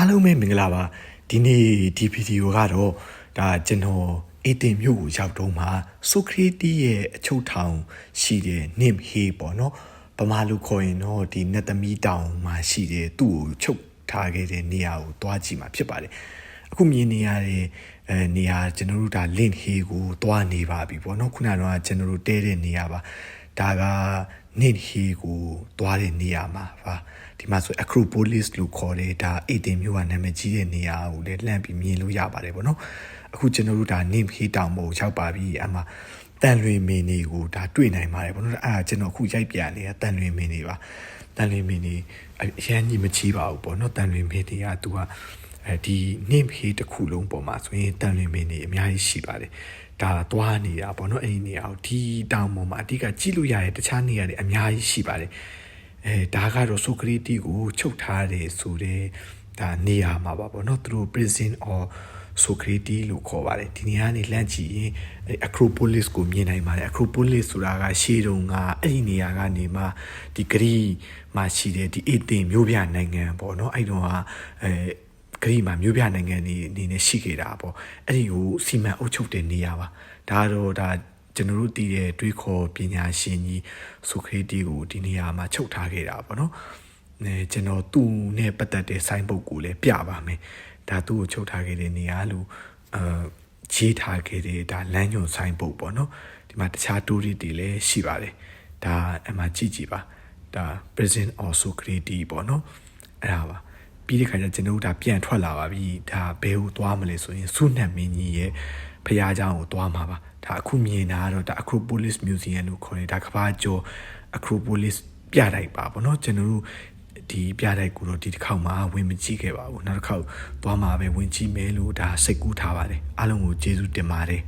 အားလုံးပဲမင်္ဂလာပါဒီနေ့ဒီဗီဒီယိုကတော့ဒါကျွန်တော်အေတင်မြို့ကိုရောက်တော့မှဆိုခရတီရဲ့အချုပ်ထောင်ရှိတဲ့နင်ဟေးပေါ့နော်ဗမာလူခေါ်ရင်တော့ဒီနတ်သမီးတောင်မှာရှိတဲ့သူ့ကိုချုပ်ထားခဲ့တဲ့နေရာကိုတွားကြည့်မှာဖြစ်ပါတယ်အခုမြင်နေရတဲ့အဲနေရာကျွန်တော်တို့ဒါလင့်ဟေးကိုတွားနေပါပြီပေါ့နော်ခုနကတော့ကျွန်တော်တို့တဲတဲ့နေရာပါ ဒါကနင့်ဟေးကိုတွားတဲ့နေရာမှာပါဒီမှာဆို Acropolis လို့ခေါ်တဲ့ဒါအေတင်မြို့ကနာမည်ကြီးတဲ့နေရာကိုလည်းလှမ်းပြီးမြင်လို့ရပါတယ်ပေါ့နော်အခုကျွန်တော်တို့ဒါနင့်ဟေးတောင်ပေါ်ရောက်ပါပြီအမှတန်လွင်မင်းနေကိုဒါတွေ့နိုင်ပါတယ်ပေါ့နော်အဲ့ဒါကျွန်တော်အခုရိုက်ပြနေတာတန်လွင်မင်းနေပါတန်လွင်မင်းနေအရန်ကြီးမချီးပါဘူးပေါ့နော်တန်လွင်မင်းတွေကသူက အဲဒီနင့်ဟေးတစ်ခုလုံးပေါ်မှာဆိုရင်တန်လွင်မင်းနေအများကြီးရှိပါတယ်ဒါသွားနေတာပေါ့နော်အဲ့ဒီနေရာကိုဒီတောင်ပေါ်မှာအတိကကြည့်လို့ရတဲ့တခြားနေရာတွေအများကြီးရှိပါတယ်အဲဒါကတော့ဆိုကရီတီကိုချုပ်ထားတယ်ဆိုတဲ့ဒါနေရာမှာပါပေါ့နော်သူတို့ prison or Socrates လို့ခေါ်ပါတယ်ဒီနေရာကနေလှမ်းကြည့်ရင် Acropolis ကိုမြင်နိုင်ပါတယ် Acropolis ဆိုတာကရှေးတုန်းကအဲ့ဒီနေရာကနေမှဒီဂရီမှာရှိတဲ့ဒီအေသင်မြို့ပြနိုင်ငံပေါ့နော်အဲ့တော့ကအဲ ဂရိမှာမြို့ပြနိုင်ငံနေအနေနဲ့ရှိခဲ့တာပေါ့အဲ့ဒီကိုစီမံအုပ်ချုပ်တဲ့နေရာပါဒါတော့ဒါကျွန်တော်တို့တည်တဲ့တွေးခေါ်ပညာရှင်ကြီးဆိုခရတီကိုဒီနေရာမှာချုပ်ထားခဲ့တာပေါ့နော်အဲကျွန်တော်သူ့နဲ့ပတ်သက်တဲ့ဆိုင်းပုတ်ကိုလည်းပြပါမယ်ဒါသူ့ကိုချုပ်ထားခဲ့တဲ့နေရာလို့အာရေးထားခဲ့တဲ့ဒါလမ်းညွန်ဆိုင်ပုတ်ပေါ့နော်ဒီမှာတခြားတိုးရီတွေလည်းရှိပါတယ်ဒါအမှကြည့်ကြည့်ပါဒါ present also creative ပေါ့နော်အဲ့ဒါပါ ပြီးတဲ့ခါကျကျွန်တော်တို့ဒါပြန်ထွက်လာပါပြီဒါဘယ်ကိုသွားမလဲဆိုရင်စုနှံမင်းကြီးရဲ့ဖះเจ้าကိုသွားမှာပါဒါအခုမြင်တာကတော့ဒါ Acropolis Museum လို့ခေါ်တယ်ဒါကဘာကျော် Acropolis ပြတိုက်ပါပေါ့နော်ကျွန်တော်တို့ဒီပြတိုက်ကိုတော့ဒီတစ်ခေါက်မှဝင်မကြည့်ခဲ့ပါဘူးနောက်တစ်ခေါက်သွားမှာပဲဝင်ကြည့်မယ်လို့ဒါစိတ်ကူးထားပါတယ်အားလုံးကိုကျေးဇူးတင်ပါတယ်